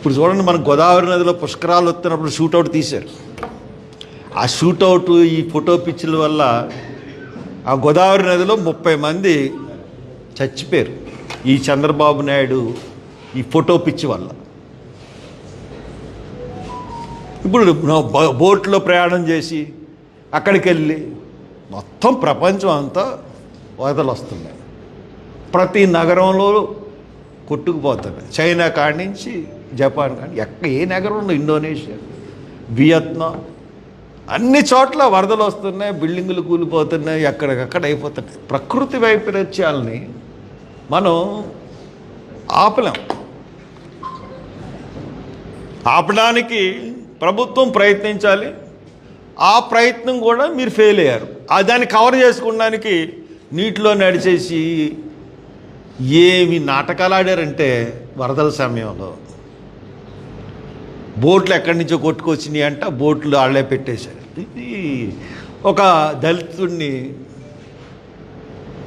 ఇప్పుడు చూడండి మన గోదావరి నదిలో పుష్కరాలు వస్తున్నప్పుడు షూటౌట్ తీశారు. ఆ షూటౌట్ ఈ ఫోటో పిచ్చుల వల్ల ఆ గోదావరి నదిలో ముప్పై మంది చచ్చిపోయారు. ఈ చంద్రబాబు నాయుడు ఈ ఫోటో పిచ్చి వల్ల. ఇప్పుడు బోట్లో ప్రయాణం చేసి అక్కడికి వెళ్ళి మొత్తం ప్రపంచం అంతా వరదలు వస్తున్నాయి. ప్రతి నగరంలో కొట్టుకుపోతున్నాయి. చైనా కాడి నుంచి జపాన్ కానీ ఎక్క ఏ నగరంలో ఇండోనేషియా వియత్నాం అన్ని చోట్ల వరదలు వస్తున్నాయి బిల్డింగులు కూలిపోతున్నాయి ఎక్కడికక్కడ అయిపోతున్నాయి. ప్రకృతి వైపరీత్యాలని మనం ఆపలేం. ఆపడానికి ప్రభుత్వం ప్రయత్నించాలి. ఆ ప్రయత్నం కూడా మీరు ఫెయిల్ అయ్యారు. ఆ దాన్ని కవర్ చేసుకోవడానికి నీటిలో నడిచేసి ఏమి నాటకాలు ఆడారంటే వరదల సమయంలో. బోట్లు ఎక్కడి నుంచో కొట్టుకొచ్చినాయి అంట బోట్లు వాళ్ళే పెట్టేశారు. ఇది ఒక దళితుడిని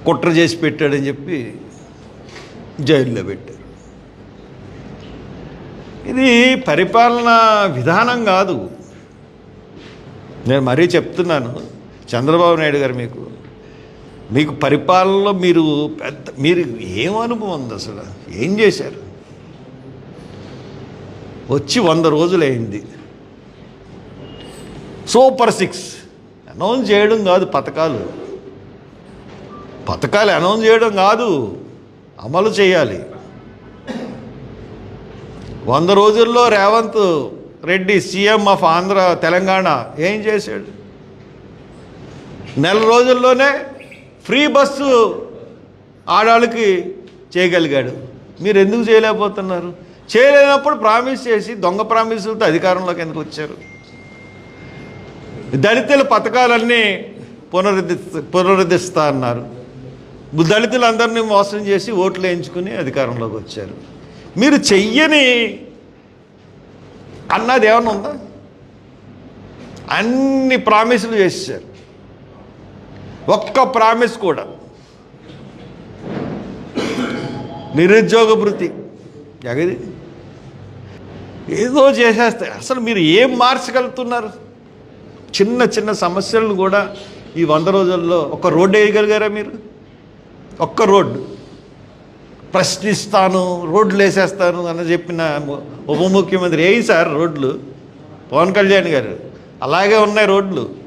కుట్ర చేసి పెట్టాడని చెప్పి జైల్లో పెట్టారు. ఇది పరిపాలన విధానం కాదు. నేను మరీ చెప్తున్నాను చంద్రబాబు నాయుడు గారు మీకు మీకు పరిపాలనలో మీరు పెద్ద మీరు ఏం అనుభవం ఉంది అసలు? ఏం చేశారు? వచ్చి వంద రోజులు అయింది సూపర్ సిక్స్. అనౌన్స్ చేయడం కాదు పథకాలు. పథకాలు అనౌన్స్ చేయడం కాదు అమలు చేయాలి. వంద రోజుల్లో రేవంత్ రెడ్డి సీఎం ఆఫ్ ఆంధ్ర తెలంగాణ ఏం చేశాడు? నెల రోజుల్లోనే ఫ్రీ బస్సు ఆడాళ్ళకి చేయగలిగాడు. మీరు ఎందుకు చేయలేకపోతున్నారు? చేయలేనప్పుడు ప్రామిస్ చేసి దొంగ ప్రామిసులతో అధికారంలోకి ఎందుకు వచ్చారు? దళితుల పథకాలన్నీ పునరుద్ధి పునరుద్ధరిస్తా అన్నారు దళితులందరినీ మోసం చేసి ఓట్లు వేయించుకుని అధికారంలోకి వచ్చారు. మీరు చెయ్యని అన్నది ఏమన్నా ఉందా? అన్ని ప్రామిసులు చేశారు ఒక్క ప్రామిస్ కూడా. నిరుద్యోగ భృతి ఎగది ఏదో చేసేస్తే అసలు మీరు ఏం మార్చగలుగుతున్నారు? చిన్న చిన్న సమస్యలను కూడా ఈ వంద రోజుల్లో ఒక రోడ్డు వేయగలిగారా మీరు? ఒక్క రోడ్డు. ప్రశ్నిస్తాను రోడ్లు వేసేస్తాను అని చెప్పిన ఉప ముఖ్యమంత్రి ఏయి సార్ రోడ్లు. పవన్ కళ్యాణ్ గారు. అలాగే ఉన్నాయి రోడ్లు.